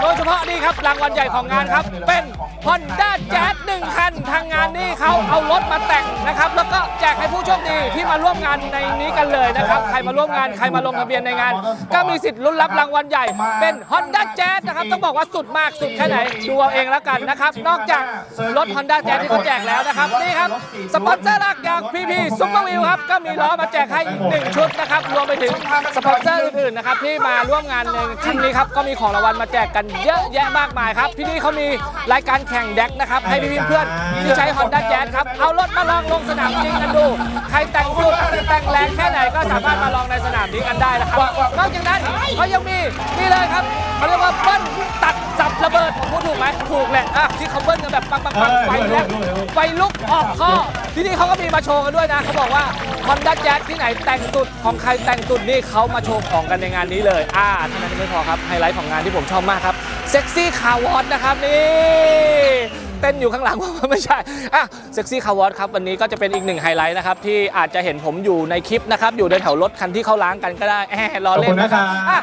โดยเฉพาะนี่ครับรางวัลใหญ่ของงานครับ เป็น Honda Jazz 1คันทางงานนี่เขาเอารถมาแต่งนะครับแล้ว ผู้โชคดีที่มาร่วมงานในนี้กันเลยนะครับ ใครมาร่วมงานใครมาลงทะเบียนในงาน ก็มีสิทธิ์ลุ้นรับรางวัลใหญ่ เป็น Honda Jazz นะครับ ต้องบอกว่าสุดมากสุดแค่ไหน ดูเอาเองแล้วกันนะครับ นอกจากรถ Honda Jazz ที่เขาแจกแล้วนะครับ นี่ครับ สปอนเซอร์หลักอย่าง PP Super Wheel ครับ ก็มีล้อมาแจกให้อีกหนึ่งชุดนะครับ รวมไปถึงสปอนเซอร์อื่นๆนะครับที่มาร่วมงานในครั้งนี้ครับก็มีของรางวัลมาแจกกันเยอะแยะมากมายครับที่นี่เขามีรายการแข่งแดกนะครับให้พี่ๆเพื่อนที่ใช้ Honda Jazz ครับเอารถมาลองลงสนามจริงกันดูใครแต่งสุดแต่งแรงแค่ไหนก็สามารถมาลองในสนามนี้กันได้นะครับนอกจากนั้นเขายังมีนี่เลยครับเขาเรียกว่าเบิ้ลตัดจับระเบิดผมพูดถูกไหมถูกแหละอะที่เขาเบิ้ลกันแบบปังๆๆไฟแลบไฟลุกออกข้อที่นี่เขาก็มีมาโชว์กันด้วยนะเขาบอกว่า Honda Jazz ที่ไหนแต่งสุดของใครแต่งสุดนี่เขามาโชว์ของกันในงานนี้เลยอ่าเท่านั้นยังไม่พอครับไฮไลท์ของงานที่ผมชอบมากครับเซ็กซี่คาร์วอตนะครับนี่ เต้นอยู่ข้างหลังว่าไม่ใช่อะเซ็กซี่คาร์วอตครับวันนี้ก็จะเป็นอีกหนึ่งไฮไลท์นะครับที่อาจจะเห็นผมอยู่ในคลิปนะครับอยู่ในแถวรถคันที่เขาล้างกันก็ได้แหมล้อเล่นขอบคุณนะครับอะ